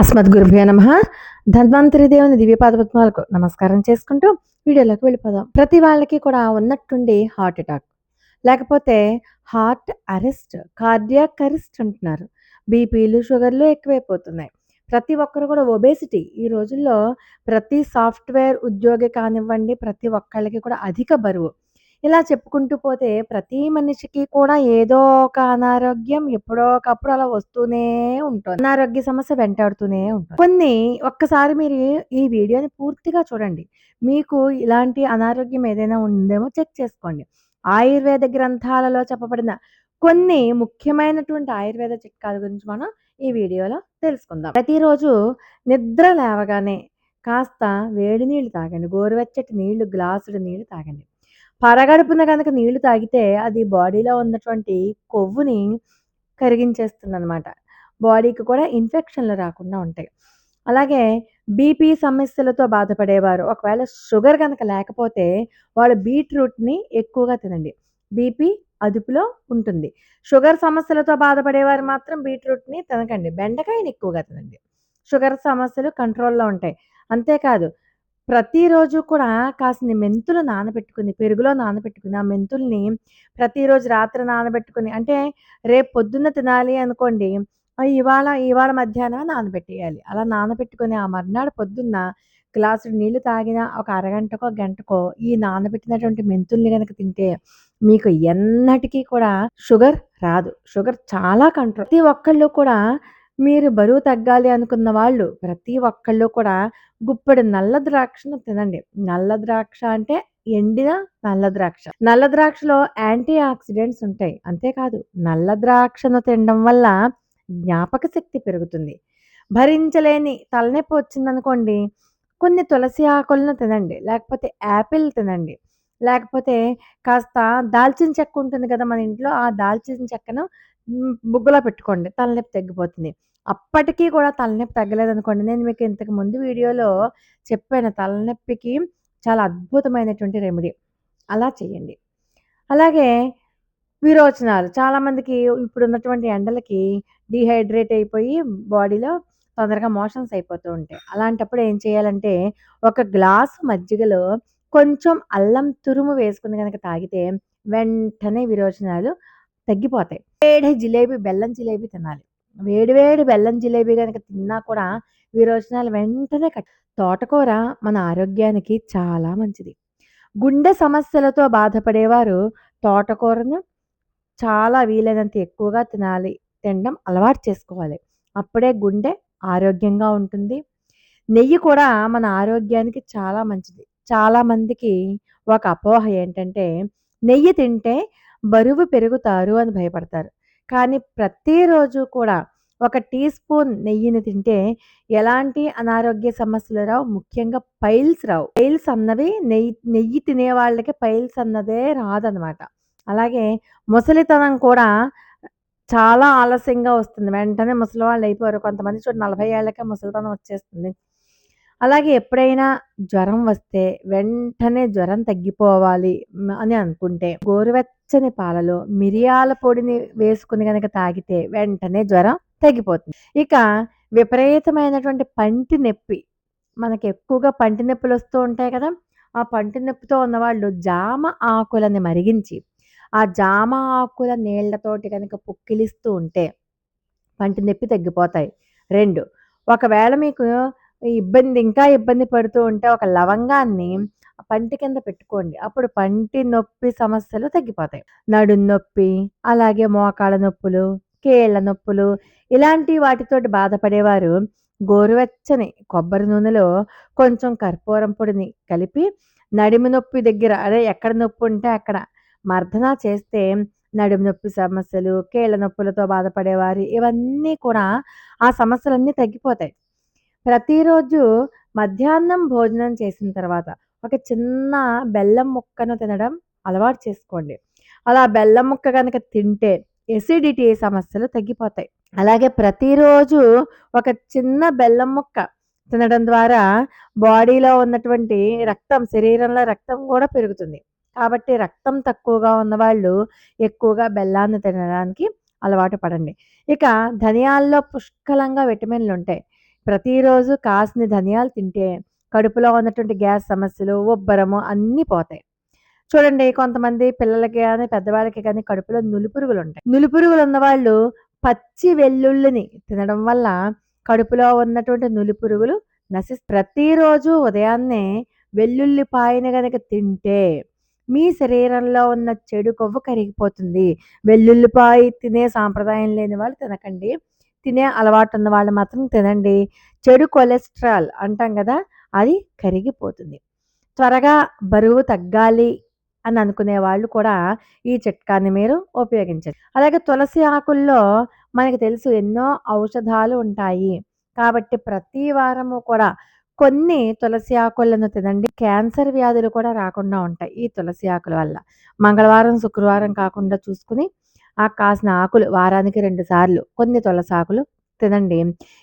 అస్మద్ గురుభ్యో నమ. ధన్వంతరి దేవుని దివ్యపాద పద్మాలకు నమస్కారం చేసుకుంటూ వీడియోలోకి వెళ్ళిపోదాం. ప్రతి వాళ్ళకి కూడా ఉన్నట్టుండి హార్ట్ అటాక్ లేకపోతే హార్ట్ అరెస్ట్ కార్డియాక్ అరెస్ట్ అంటున్నారు. బీపీలు షుగర్లు ఎక్కువైపోతున్నాయి. ప్రతి ఒక్కరు కూడా ఒబేసిటీ ఈ రోజుల్లో ప్రతి సాఫ్ట్వేర్ ఉద్యోగి కానివ్వండి ప్రతి ఒక్కళ్ళకి కూడా అధిక బరువు. ఇలా చెప్పుకుంటూ పోతే ప్రతి మనిషికి కూడా ఏదో ఒక అనారోగ్యం ఎప్పుడో ఒకప్పుడు అలా వస్తూనే ఉంటుంది. అనారోగ్య సమస్య వెంటాడుతూనే ఉంటుంది. కొన్ని ఒక్కసారి మీరు ఈ వీడియోని పూర్తిగా చూడండి. మీకు ఇలాంటి అనారోగ్యం ఏదైనా ఉందేమో చెక్ చేసుకోండి. ఆయుర్వేద గ్రంథాలలో చెప్పబడిన కొన్ని ముఖ్యమైనటువంటి ఆయుర్వేద చిట్కాల గురించి మనం ఈ వీడియోలో తెలుసుకుందాం. ప్రతిరోజు నిద్ర లేవగానే కాస్త వేడి నీళ్ళు తాగండి. గోరువెచ్చటి నీళ్ళు గ్లాసుడు నీళ్ళు తాగండి. పరగడుపున కనుక నీళ్ళు తాగితే అది బాడీలో ఉన్నటువంటి కొవ్వుని కరిగించేస్తుంది అనమాట బాడీకి కూడా ఇన్ఫెక్షన్లు రాకుండా ఉంటాయి. అలాగే బీపీ సమస్యలతో బాధపడేవారు. ఒకవేళ షుగర్ కనుక లేకపోతే వాళ్ళు బీట్రూట్ని ఎక్కువగా తినండి. బీపీ అదుపులో ఉంటుంది. షుగర్ సమస్యలతో బాధపడేవారు మాత్రం బీట్రూట్ని తినకండి. బెండకాయని ఎక్కువగా తినండి. షుగర్ సమస్యలు కంట్రోల్లో ఉంటాయి. అంతేకాదు ప్రతిరోజు కూడా కాసిన మెంతులు నానబెట్టుకుని పెరుగులో నానబెట్టుకుని ఆ మెంతుల్ని ప్రతిరోజు రాత్రి నానబెట్టుకుని అంటే రేపు పొద్దున్న తినాలి అనుకోండి ఇవాళ ఇవాళ మధ్యాహ్నం నానబెట్టేయాలి. అలా నానబెట్టుకుని ఆ మర్నాడు పొద్దున్న గ్లాసుడు నీళ్ళు తాగిన ఒక అరగంటకో గంటకో ఈ నానబెట్టినటువంటి మెంతుల్ని కనుక తింటే మీకు ఎన్నటికీ కూడా షుగర్ రాదు. షుగర్ చాలా కంట్రోల్. ప్రతి ఒక్కళ్ళు కూడా మీరు బరువు తగ్గాలి అనుకున్న వాళ్ళు ప్రతి ఒక్కళ్ళు కూడా గుప్పెడు నల్ల ద్రాక్షను తినండి. నల్ల ద్రాక్ష అంటే ఎండిన నల్ల ద్రాక్ష. నల్ల ద్రాక్షలో యాంటీ ఆక్సిడెంట్స్ ఉంటాయి. అంతేకాదు నల్ల ద్రాక్షను తినడం వల్ల జ్ఞాపక శక్తి పెరుగుతుంది. భరించలేని తలనొప్పి వచ్చిందనుకోండి కొన్ని తులసి ఆకులను తినండి. లేకపోతే యాపిల్ తినండి. లేకపోతే కాస్త దాల్చిన చెక్క ఉంటుంది కదా మన ఇంట్లో ఆ దాల్చిన చెక్కను బుగ్గలో పెట్టుకోండి. తలనొప్పి తగ్గిపోతుంది. అప్పటికీ కూడా తలనొప్పి తగ్గలేదనుకోండి. నేను మీకు ఇంతకు ముందు వీడియోలో చెప్పాను తలనొప్పికి చాలా అద్భుతమైనటువంటి రెమెడీ అలా చేయండి. అలాగే విరోచనాలు. చాలామందికి ఇప్పుడు ఉన్నటువంటి ఎండలకి డిహైడ్రేట్ అయిపోయి బాడీలో తొందరగా మోషన్స్ అయిపోతూ ఉంటాయి. అలాంటప్పుడు ఏం చేయాలంటే ఒక గ్లాసు మజ్జిగలో కొంచెం అల్లం తురుము వేసుకుని కనుక తాగితే వెంటనే విరోచనాలు తగ్గిపోతాయి. వేడి జిలేబీ బెల్లం జిలేబీ తినాలి. వేడి వేడి బెల్లం జిలేబీ కనుక తిన్నా కూడా విరోచనాలు వెంటనే కట్ తోటకూర మన ఆరోగ్యానికి చాలా మంచిది. గుండె సమస్యలతో బాధపడేవారు తోటకూరను చాలా వీలైనంత ఎక్కువగా తినాలి తినడం అలవాటు చేసుకోవాలి. అప్పుడే గుండె ఆరోగ్యంగా ఉంటుంది. నెయ్యి కూడా మన ఆరోగ్యానికి చాలా మంచిది. చాలా మందికి ఒక అపోహ ఏంటంటే నెయ్యి తింటే బరువు పెరుగుతారు అని భయపడతారు. కానీ ప్రతిరోజు కూడా ఒక టీ స్పూన్ నెయ్యిని తింటే ఎలాంటి అనారోగ్య సమస్యలు రావు ముఖ్యంగా పైల్స్ రావు. పైల్స్ అన్నవి నెయ్యి నెయ్యి తినే వాళ్ళకి పైల్స్ అన్నదే రాదనమాట. అలాగే ముసలితనం కూడా చాలా ఆలస్యంగా వస్తుంది. వెంటనే ముసలి వాళ్ళు అయిపోయారు. కొంతమంది చూడు నలభై ఏళ్ళకే ముసలితనం వచ్చేస్తుంది. అలాగే ఎప్పుడైనా జ్వరం వస్తే వెంటనే జ్వరం తగ్గిపోవాలి అని అనుకుంటే గోరువెచ్చని పాలలో మిరియాల పొడిని వేసుకుని కనుక తాగితే వెంటనే జ్వరం తగ్గిపోతుంది. ఇక విపరీతమైనటువంటి పంటి నొప్పి. మనకి ఎక్కువగా పంటి నొప్పులు వస్తూ ఉంటాయి కదా ఆ పంటి నొప్పితో ఉన్నవాళ్ళు జామ ఆకులని మరిగించి ఆ జామ ఆకుల నీళ్ళతోటి కనుక పుక్కిలిస్తూ ఉంటే పంటి నొప్పి తగ్గిపోతాయి. రెండు ఒకవేళ మీకు ఇబ్బంది ఇంకా ఇబ్బంది పడుతూ ఉంటే ఒక లవంగాన్ని పంటి కింద పెట్టుకోండి. అప్పుడు పంటి నొప్పి సమస్యలు తగ్గిపోతాయి. నడుం నొప్పి అలాగే మోకాళ్ళ నొప్పులు కీళ్ళ నొప్పులు ఇలాంటి వాటితోటి బాధపడేవారు గోరువెచ్చని కొబ్బరి నూనెలో కొంచెం కర్పూరం పొడిని కలిపి నడిమి నొప్పి దగ్గర అదే ఎక్కడ నొప్పి ఉంటే అక్కడ మర్దన చేస్తే నడుము నొప్పి సమస్యలు కీళ్ళ నొప్పులతో బాధపడేవారు ఇవన్నీ కూడా ఆ సమస్యలన్నీ తగ్గిపోతాయి. ప్రతిరోజు మధ్యాహ్నం భోజనం చేసిన తర్వాత ఒక చిన్న బెల్లం ముక్కను తినడం అలవాటు చేసుకోండి. అలా బెల్లం ముక్క కనుక తింటే ఎసిడిటీ సమస్యలు తగ్గిపోతాయి. అలాగే ప్రతిరోజు ఒక చిన్న బెల్లం ముక్క తినడం ద్వారా బాడీలో ఉన్నటువంటి రక్తం శరీరంలో రక్తం కూడా పెరుగుతుంది. కాబట్టి రక్తం తక్కువగా ఉన్నవాళ్ళు ఎక్కువగా బెల్లాన్ని తినడానికి అలవాటు పడండి. ఇక ధనియాల్లో పుష్కలంగా విటమిన్లు ఉంటాయి ప్రతిరోజు కాసిని ధనియాలు తింటే కడుపులో ఉన్నటువంటి గ్యాస్ సమస్యలు ఉబ్బరము అన్నీ పోతాయి. చూడండి కొంతమంది పిల్లలకి కానీ పెద్దవాళ్ళకి కానీ కడుపులో నులిపురుగులు ఉంటాయి నులిపురుగులు ఉన్నవాళ్ళు పచ్చి వెల్లుల్లిని తినడం వల్ల కడుపులో ఉన్నటువంటి నులిపురుగులు నశి ప్రతిరోజు ఉదయాన్నే వెల్లుల్లిపాయని కనుక తింటే మీ శరీరంలో ఉన్న చెడు కొవ్వు కరిగిపోతుంది. వెల్లుల్లిపాయ తినే సాంప్రదాయం లేని వాళ్ళు తినకండి. తినే అలవాటు ఉన్న వాళ్ళు మాత్రం తినండి. చెడు కొలెస్ట్రాల్ అంటాం కదా అది కరిగిపోతుంది. త్వరగా బరువు తగ్గాలి అని అనుకునే వాళ్ళు కూడా ఈ చిట్కాని మీరు ఉపయోగించండి. అలాగే తులసి ఆకుల్లో మనకు తెలుసు ఎన్నో ఔషధాలు ఉంటాయి. కాబట్టి ప్రతి వారము కూడా కొన్ని తులసి ఆకులను తినండి. క్యాన్సర్ వ్యాధులు కూడా రాకుండా ఉంటాయి ఈ తులసి ఆకుల వల్ల. మంగళవారం శుక్రవారం కాకుండా చూసుకుని ఆ కాసిన ఆకులు వారానికి రెండు సార్లు కొన్ని తులసాకులు తినండి.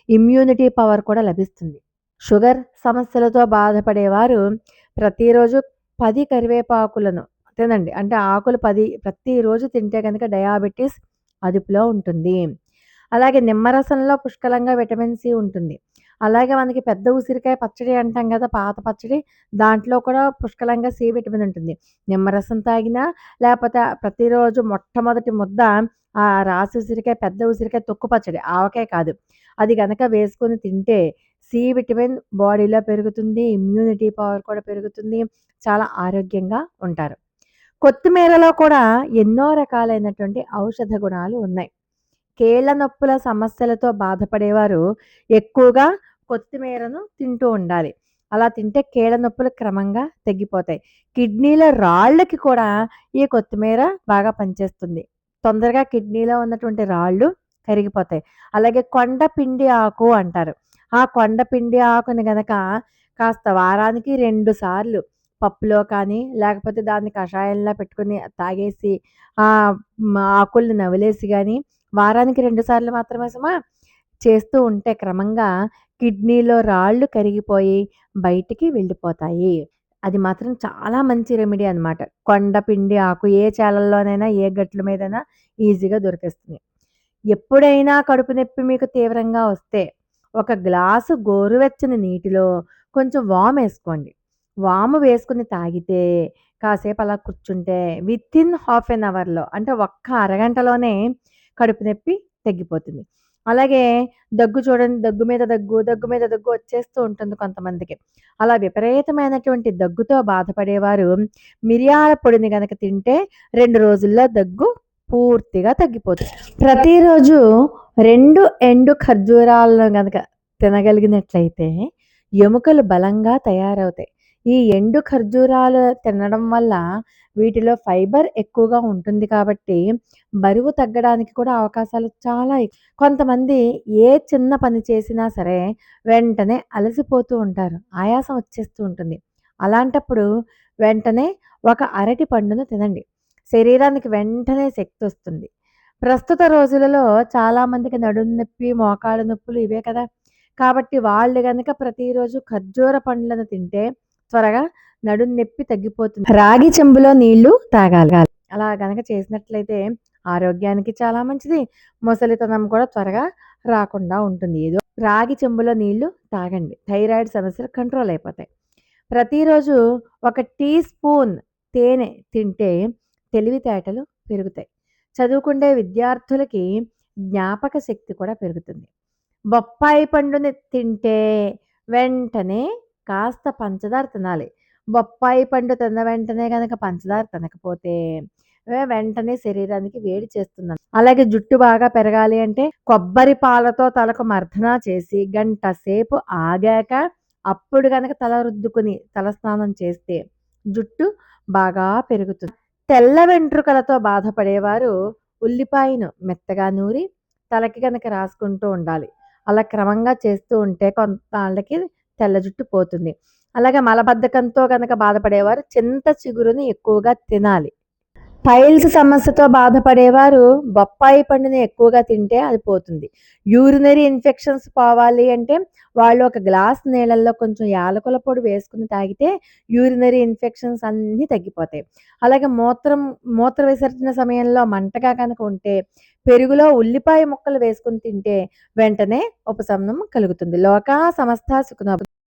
ఇమ్యూనిటీ పవర్ కూడా లభిస్తుంది. షుగర్ సమస్యలతో బాధపడేవారు ప్రతిరోజు పది కరివేపాకులను తినండి. అంటే ఆకులు పది ప్రతిరోజు తింటే కనుక డయాబెటీస్ అదుపులో ఉంటుంది. అలాగే నిమ్మరసంలో పుష్కలంగా విటమిన్ సి ఉంటుంది. అలాగే మనకి పెద్ద ఉసిరికాయ పచ్చడి అంటాం కదా పాత పచ్చడి దాంట్లో కూడా పుష్కలంగా సి విటమిన్ ఉంటుంది. నిమ్మరసం తాగినా లేకపోతే ప్రతిరోజు మొట్టమొదటి ముద్ద ఆ రాసి ఉసిరికాయ పెద్ద ఉసిరికాయ తొక్కు పచ్చడి ఆవకాయ కాదు. అది కనుక వేసుకొని తింటే సి విటమిన్ బాడీలో పెరుగుతుంది ఇమ్యూనిటీ పవర్ కూడా పెరుగుతుంది చాలా ఆరోగ్యంగా ఉంటారు. కొత్తిమీరలో కూడా ఎన్నో రకాలైనటువంటి ఔషధ గుణాలు ఉన్నాయి. కేళ్ళ నొప్పుల సమస్యలతో బాధపడేవారు ఎక్కువగా కొత్తిమీరను తింటూ ఉండాలి. అలా తింటే కీళ్ళ నొప్పులు క్రమంగా తగ్గిపోతాయి. కిడ్నీల రాళ్ళకి కూడా ఈ కొత్తిమీర బాగా పనిచేస్తుంది. తొందరగా కిడ్నీలో ఉన్నటువంటి రాళ్ళు కరిగిపోతాయి. అలాగే కొండ పిండి ఆకు అంటారు. ఆ కొండ పిండి ఆకుని గనక కాస్త వారానికి రెండు సార్లు పప్పులో కానీ లేకపోతే దాన్ని కషాయంలో పెట్టుకుని తాగేసి ఆ ఆకుల్ని నవిలేసి కానీ వారానికి రెండు సార్లు మాత్రమే సుమా చేస్తూ ఉంటే క్రమంగా కిడ్నీలో రాళ్ళు కరిగిపోయి బయటికి వెళ్ళిపోతాయి. అది మాత్రం చాలా మంచి రెమెడీ అనమాట కొండపిండి ఆకు ఏ చేలల్లోనైనా ఏ గట్ల మీదైనా ఈజీగా దొరికేస్తుంది ఎప్పుడైనా కడుపు నొప్పి మీకు తీవ్రంగా వస్తే ఒక గ్లాసు గోరువెచ్చని నీటిలో కొంచెం వామ్ వేసుకోండి. వాము వేసుకుని తాగితే కాసేపు అలా కూర్చుంటే విత్ ఇన్ హాఫ్ ఎన్ అవర్లో అంటే ఒక్క అరగంటలోనే కడుపు నొప్పి తగ్గిపోతుంది. అలాగే దగ్గు చూడండి దగ్గు మీద దగ్గు దగ్గు మీద దగ్గు వచ్చేస్తూ ఉంటుంది కొంతమందికి. అలా విపరీతమైనటువంటి దగ్గుతో బాధపడేవారు మిరియాల పొడిని కనుక తింటే రెండు రోజుల్లో దగ్గు పూర్తిగా తగ్గిపోతుంది ప్రతిరోజు రెండు ఎండు ఖర్జూరాలను కనుక తినగలిగినట్లయితే ఎముకలు బలంగా తయారవుతాయి. ఈ ఎండు ఖర్జూరాలు తినడం వల్ల వీటిలో ఫైబర్ ఎక్కువగా ఉంటుంది కాబట్టి బరువు తగ్గడానికి కూడా అవకాశాలు చాలా కొంతమంది ఏ చిన్న పని చేసినా సరే వెంటనే అలసిపోతూ ఉంటారు ఆయాసం వచ్చేస్తూ ఉంటుంది. అలాంటప్పుడు వెంటనే ఒక అరటి పండును తినండి. శరీరానికి వెంటనే శక్తి వస్తుంది. ప్రస్తుత రోజులలో చాలామందికి నడుము నొప్పి మోకాళ్ళ నొప్పులు ఇవే కదా. కాబట్టి వాళ్ళు కనుక ప్రతిరోజు ఖర్జూర పండ్లను తింటే త్వరగా నడుం నొప్పి తగ్గిపోతుంది. రాగి చెంబులో నీళ్ళు తాగాలి. అలా గనక చేసినట్లయితే ఆరోగ్యానికి చాలా మంచిది. ముసలితనం కూడా త్వరగా రాకుండా ఉంటుంది. ఏదో రాగి చెంబులో నీళ్ళు తాగండి. థైరాయిడ్ సమస్యలు కంట్రోల్ అయిపోతాయి. ప్రతిరోజు ఒక టీ స్పూన్ తేనె తింటే తెలివితేటలు పెరుగుతాయి. చదువుకుండే విద్యార్థులకి జ్ఞాపక శక్తి కూడా పెరుగుతుంది. బొప్పాయి పండుని తింటే వెంటనే కాస్త పంచదార తినాలి. బొప్పాయి పండు తిన్న వెంటనే కనుక పంచదార తినకపోతే వెంటనే శరీరానికి వేడి చేస్తున్నాను అలాగే జుట్టు బాగా పెరగాలి అంటే కొబ్బరి పాలతో తలకు మర్దన చేసి గంట సేపు ఆగాక అప్పుడు కనుక తల రుద్దుకుని తలస్నానం చేస్తే జుట్టు బాగా పెరుగుతుంది. తెల్ల వెంట్రుకలతో బాధపడేవారు ఉల్లిపాయను మెత్తగా నూరి తలకి కనుక రాసుకుంటూ ఉండాలి. అలా క్రమంగా చేస్తూ ఉంటే కొంత వాళ్ళకి తెల్ల జుట్టు పోతుంది. అలాగే మలబద్ధకంతో కనుక బాధపడేవారు చింత చిగురుని ఎక్కువగా తినాలి. పైల్స్ సమస్యతో బాధపడేవారు బొప్పాయి పండుని ఎక్కువగా తింటే అది పోతుంది. యూరినరీ ఇన్ఫెక్షన్స్ పోవాలి అంటే వాళ్ళు ఒక గ్లాస్ నీళ్ళల్లో కొంచెం యాలకుల పొడి వేసుకుని తాగితే యూరినరీ ఇన్ఫెక్షన్స్ అన్నీ తగ్గిపోతాయి. అలాగే మూత్రం మూత్ర విసర్జన సమయంలో మంటగా కనుక ఉంటే పెరుగులో ఉల్లిపాయ ముక్కలు వేసుకుని తింటే వెంటనే ఉపశమనం కలుగుతుంది. లోకా సమస్త సుఖ